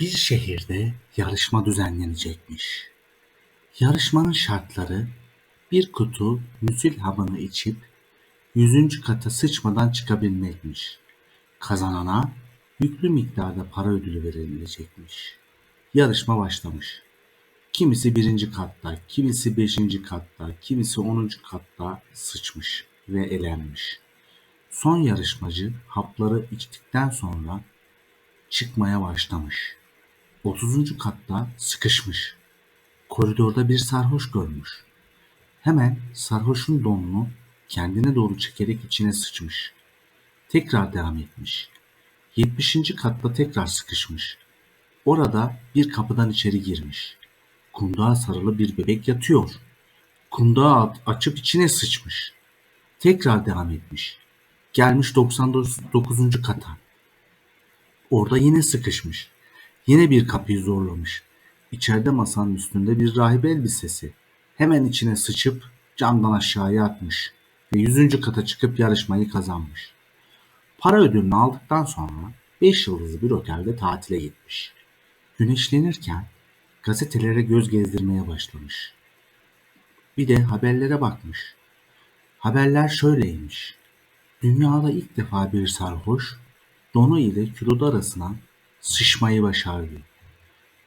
Bir şehirde yarışma düzenlenecekmiş. Yarışmanın şartları bir kutu müsil hapını içip yüzüncü kata sıçmadan çıkabilmekmiş. Kazanana yüklü miktarda para ödülü verilecekmiş. Yarışma başlamış. Kimisi birinci katta, kimisi beşinci katta, kimisi onuncu katta sıçmış ve elenmiş. Son yarışmacı hapları içtikten sonra çıkmaya başlamış. 30. katta sıkışmış. Koridorda bir sarhoş görmüş. Hemen sarhoşun donunu kendine doğru çekerek içine sıçmış. Tekrar devam etmiş. 70. katta tekrar sıkışmış. Orada bir kapıdan içeri girmiş. Kundağa sarılı bir bebek yatıyor. Kundağı açıp içine sıçmış. Tekrar devam etmiş. Gelmiş 99. kata. Orada yine sıkışmış. Yine bir kapıyı zorlamış. İçeride masanın üstünde bir rahibe elbisesi. Hemen içine sıçıp camdan aşağıya atmış ve yüzüncü kata çıkıp yarışmayı kazanmış. Para ödülünü aldıktan sonra 5 yıldızlı bir otelde tatile gitmiş. Güneşlenirken gazetelere göz gezdirmeye başlamış. Bir de haberlere bakmış. Haberler şöyleymiş. Dünyada ilk defa bir sarhoş donu ile kilodu arasına sıçmayı başardı.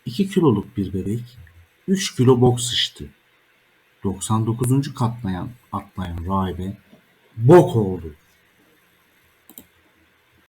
2 kiloluk bir bebek 3 kilo bok sıçtı. 99. katlayan atlayan rahibe bok oldu.